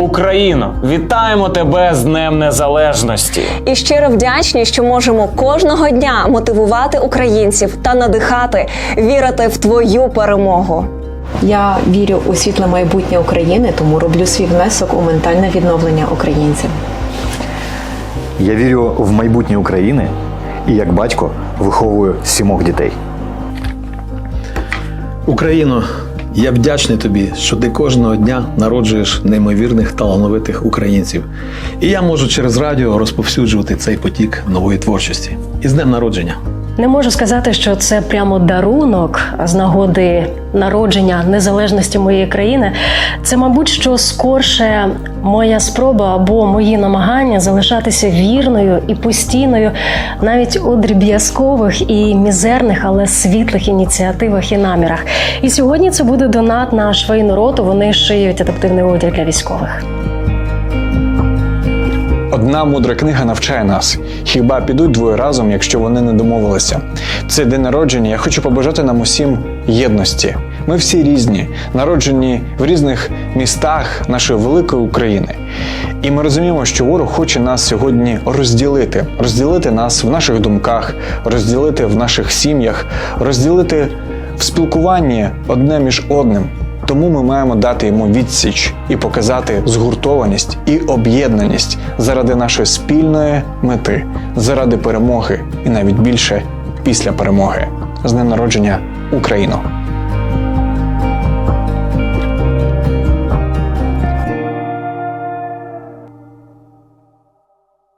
Україно, вітаємо тебе з Днем Незалежності! І щиро вдячні, що можемо кожного дня мотивувати українців та надихати, вірити в твою перемогу. Я вірю у світле майбутнє України, тому роблю свій внесок у ментальне відновлення українців. Я вірю в майбутнє України і як батько виховую сімох дітей. Україно, я вдячний тобі, що ти кожного дня народжуєш неймовірних талановитих українців. І я можу через радіо розповсюджувати цей потік нової творчості. І з днем народження! Не можу сказати, що це прямо дарунок з нагоди народження незалежності моєї країни. Це, мабуть, що скорше моя спроба або мої намагання залишатися вірною і постійною, навіть у дріб'язкових і мізерних, але світлих ініціативах і намірах. І сьогодні це буде донат на швейну роту. Вони шиють адаптивний одяг для військових. Одна мудра книга навчає нас: хіба підуть двоє разом, якщо вони не домовилися. Це день народження. Я хочу побажати нам усім єдності. Ми всі різні, народжені в різних містах нашої великої України. І ми розуміємо, що ворог хоче нас сьогодні розділити, розділити нас в наших думках, розділити в наших сім'ях, розділити в спілкуванні одне між одним. Тому ми маємо дати йому відсіч і показати згуртованість і об'єднаність заради нашої спільної мети, заради перемоги і навіть більше після перемоги. З днем народження Україно!